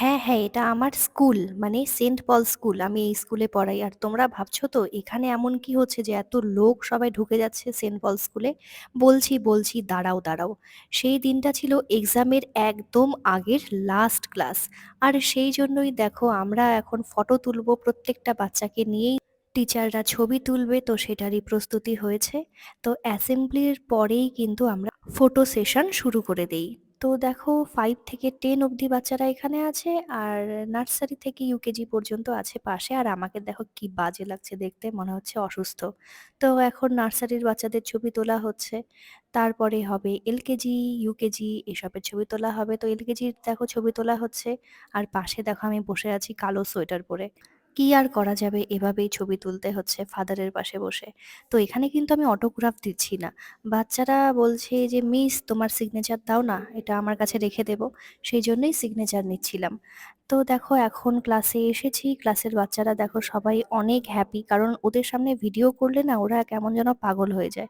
হ্যাঁ, হ্যাঁ, এটা আমার স্কুল মানে সেন্ট পল স্কুল। আমি এই স্কুলে পড়াই। আর তোমরা ভাবছ তো এখানে এমন কি হচ্ছে যে এত লোক সবাই ঢুকে যাচ্ছে সেন্ট পল স্কুলে? বলছি, বলছি দাঁড়াও, দাঁড়াও। সেই দিনটা ছিল এক্সামের একদম আগের লাস্ট ক্লাস। আর সেই জন্যই দেখো আমরা এখন ফটো তুলবো প্রত্যেকটা বাচ্চাকে নিয়েই টিচাররা ছবি তুলবে তো সেটারই প্রস্তুতি হয়েছে। তো অ্যাসেম্বলির পরেই কিন্তু আমরা ফটো সেশন শুরু করে দেই। তো দেখো ফাইভ থেকে টেন অবধি বাচ্চারা এখানে আছে আর নার্সারি থেকে ইউকেজি পর্যন্ত আছে পাশে। আর আমাকে দেখো কি বাজে লাগছে দেখতে, মনে হচ্ছে অসুস্থ। তো এখন নার্সারির বাচ্চাদের ছবি তোলা হচ্ছে। তারপরে হবে এলকেজি ইউকেজি এসবের ছবি তোলা হবে। তো এলকেজির দেখো ছবি তোলা হচ্ছে। আর পাশে দেখো আমি বসে আছি কালো সোয়েটার পরে। কি আর করা যাবে? এভাবেই ছবি তুলতে হচ্ছে ফাদারের পাশে বসে। তো এখানে কিন্তু আমি অটোগ্রাফ দিচ্ছি না। বাচ্চারা বলছে যে, মিস, তোমার সিগনেচার দাও না, এটা আমার কাছে রেখে দেবো। সেই জন্যই সিগনেচার নিচ্ছিলাম। তো দেখো, এখন ক্লাসে এসেছি। ক্লাসের বাচ্চারা দেখো সবাই অনেক হ্যাপি কারণ ওদের সামনে ভিডিও করলে না ওরা কেমন যেন পাগল হয়ে যায়।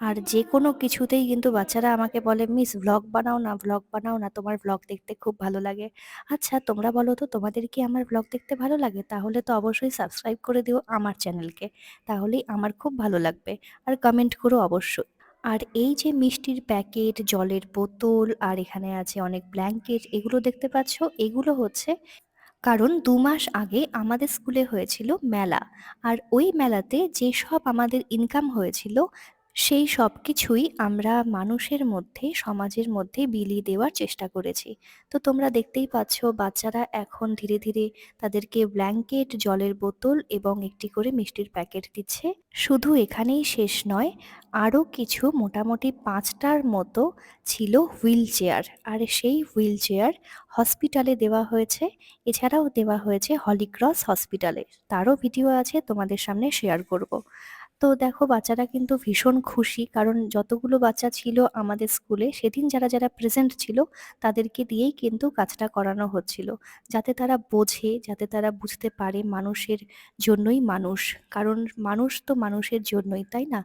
আর যে কোনো কিছুতেই কিন্তু বাচ্চারা আমাকে বলে, মিস ভ্লগ বানাও না ভ্লগ বানাও না, তোমার ভ্লগ দেখতে খুব ভালো লাগে। আচ্ছা তোমরা বলো তো, তোমাদের কি আমার ভ্লগ দেখতে ভালো লাগে? তাহলে তো অবশ্যই সাবস্ক্রাইব করে দিও আমার চ্যানেলকে তাহলেই আমার খুব ভালো লাগবে। আর কমেন্ট করো অবশ্যই। আর এই যে মিষ্টির প্যাকেট, জলের বোতল, আর এখানে আছে অনেক ব্ল্যাঙ্কেট এগুলো দেখতে পাচ্ছ? এগুলো হচ্ছে কারণ দু মাস আগে আমাদের স্কুলে হয়েছিল মেলা। আর ওই মেলাতে যেসব আমাদের ইনকাম হয়েছিল সেই সব কিছুই আমরা মানুষের মধ্যে, সমাজের মধ্যে বিলিয়ে দেওয়ার চেষ্টা করেছি। তো তোমরা দেখতেই পাচ্ছ, বাচ্চারা এখন ধীরে ধীরে তাদেরকে ব্ল্যাঙ্কেট, জলের বোতল এবং একটি করে মিষ্টির প্যাকেট দিচ্ছে। শুধু এখানেই শেষ নয়, আরও কিছু মোটামুটি পাঁচটার মতো ছিল হুইল চেয়ার। আর সেই হুইল চেয়ার হসপিটালে দেওয়া হয়েছে। এছাড়াও দেওয়া হয়েছে হলিক্রস হসপিটালে। তারও ভিডিও আছে, তোমাদের সামনে শেয়ার করব। তো দেখো বাচ্চারা কিন্তু ভীষণ খুশি। কারণ যতগুলো বাচ্চা ছিল আমাদের স্কুলে, সেদিন যারা যারা প্রেজেন্ট ছিল, তাদেরকে দিয়েই কিন্তু কাজটা করানো হচ্ছিল। যাতে তারা বোঝে, যাতে তারা বুঝতে পারে মানুষের জন্যই মানুষ। কারণ মানুষ তো মানুষের জন্যই, তাই না?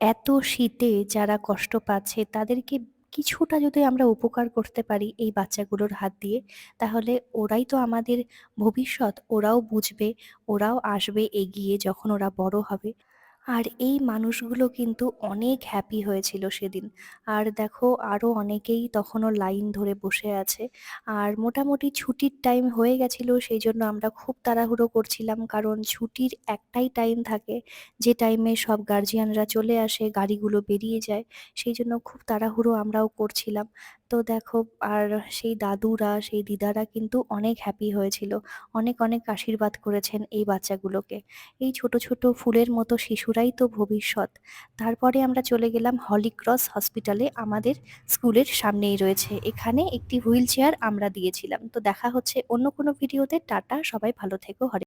এত শীতে যারা কষ্ট পাচ্ছে, তাদেরকে কিছুটা যদি আমরা উপকার করতে পারি এই বাচ্চাগুলোর হাত দিয়ে, তাহলে ওরাই তো আমাদের ভবিষ্যৎ, ওরাও বুঝবে, ওরাও আসবে, এগিয়ে যখন ওরা বড় হবে। আর এই মানুষগুলো কিন্তু অনেক হ্যাপি হয়েছিল সেদিন। আর দেখো আরও অনেকেই তখনও লাইন ধরে বসে আছে। আর মোটামুটি ছুটির টাইম হয়ে গেছিল, সেই জন্য আমরা খুব তাড়াহুড়ো করছিলাম। কারণ ছুটির একটাই টাইম থাকে, যে টাইমে সব গার্জিয়ানরা চলে আসে, গাড়িগুলো বেরিয়ে যায়, সেই জন্য খুব তাড়াহুড়ো আমরাও করছিলাম। তো দেখো, আর সেই দাদুরা, সেই দিদারা কিন্তু অনেক হ্যাপি হয়েছিল। অনেক অনেক আশীর্বাদ করেছেন এই বাচ্চাগুলোকে। এই ছোট ছোট ফুলের মতো শিশুরাই তো ভবিষ্যৎ। তারপরে আমরা চলে গেলাম হলিক্রস হসপিটালে, আমাদের স্কুলের সামনেই রয়েছে। এখানে একটি হুইল চেয়ার আমরা দিয়েছিলাম। তো দেখা হচ্ছে অন্য কোনো ভিডিওতে। টাটা, সবাই ভালো থেকো, হরে